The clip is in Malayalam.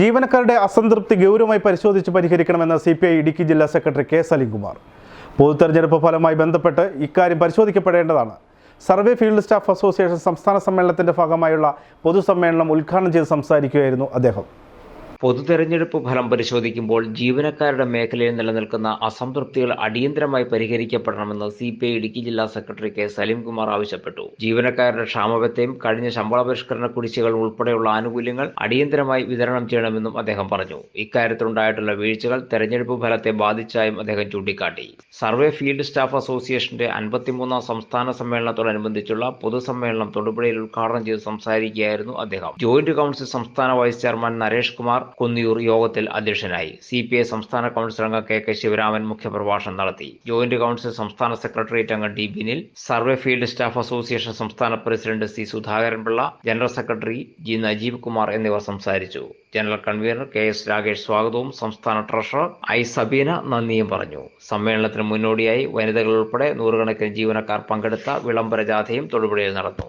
ജീവനക്കാരുടെ അസംതൃപ്തി ഗൗരവമായി പരിശോധിച്ച് പരിഹരിക്കണമെന്ന് സി പി ഐ ഇടുക്കി ജില്ലാ സെക്രട്ടറി കെ സലിംകുമാർ. പൊതു തെരഞ്ഞെടുപ്പ് ഫലവുമായി ബന്ധപ്പെട്ട് ഇക്കാര്യം പരിശോധിക്കപ്പെടേണ്ടതാണ്. സർവേ ഫീൽഡ് സ്റ്റാഫ് അസോസിയേഷൻ സംസ്ഥാന സമ്മേളനത്തിന്റെ ഭാഗമായുള്ള പൊതുസമ്മേളനം ഉദ്ഘാടനം ചെയ്ത് സംസാരിക്കുകയായിരുന്നു അദ്ദേഹം. പൊതു തെരഞ്ഞെടുപ്പ് ഫലം പരിശോധിക്കുമ്പോൾ ജീവനക്കാരുടെ മേഖലയിൽ നിലനിൽക്കുന്ന അസംതൃപ്തികൾ അടിയന്തരമായി പരിഹരിക്കപ്പെടണമെന്ന് സി പി ഐ ഇടുക്കി ജില്ലാ സെക്രട്ടറി കെ സലീംകുമാർ ആവശ്യപ്പെട്ടു. ജീവനക്കാരുടെ ക്ഷാമബത്തെയും കഴിഞ്ഞ ശമ്പള പരിഷ്കരണ കുടിശ്ശികൾ ഉൾപ്പെടെയുള്ള ആനുകൂല്യങ്ങൾ അടിയന്തരമായി വിതരണം ചെയ്യണമെന്നും അദ്ദേഹം പറഞ്ഞു. ഇക്കാര്യത്തിലുണ്ടായിട്ടുള്ള വീഴ്ചകൾ തെരഞ്ഞെടുപ്പ് ഫലത്തെ ബാധിച്ചായും അദ്ദേഹം ചൂണ്ടിക്കാട്ടി. സർവേ ഫീൽഡ് സ്റ്റാഫ് അസോസിയേഷന്റെ അൻപത്തിമൂന്നാം സംസ്ഥാന സമ്മേളനത്തോടനുബന്ധിച്ചുള്ള പൊതുസമ്മേളനം തൊടുപുഴയിൽ ഉദ്ഘാടനം ചെയ്ത് സംസാരിക്കുകയായിരുന്നു അദ്ദേഹം. ജോയിന്റ് കൗൺസിൽ സംസ്ഥാന വൈസ് ചെയർമാൻ നരേഷ് കുമാർ കുന്നിയൂർ യോഗത്തിൽ അധ്യക്ഷനായി. സി പി ഐ സംസ്ഥാന കൗൺസിൽ അംഗം കെ കെ ശിവരാമൻ മുഖ്യപ്രഭാഷണം നടത്തി. ജോയിന്റ് കൗൺസിൽ സംസ്ഥാന സെക്രട്ടേറിയറ്റ് അംഗം D Binil survey field staff association സംസ്ഥാന president C Sudhakaran Pillai general secretary G Najeeb Kumar എന്നിവർ സംസാരിച്ചു. General convener K S Rakesh സ്വാഗതവും സംസ്ഥാന ട്രഷറർ ഐ സബീന നന്ദിയും പറഞ്ഞു. സമ്മേളനത്തിന് മുന്നോടിയായി വനിതകൾ ഉൾപ്പെടെ നൂറുകണക്കിന് ജീവനക്കാർ പങ്കെടുത്ത വിളംബര ജാഥയും തൊടുപുഴയിൽ നടന്നു.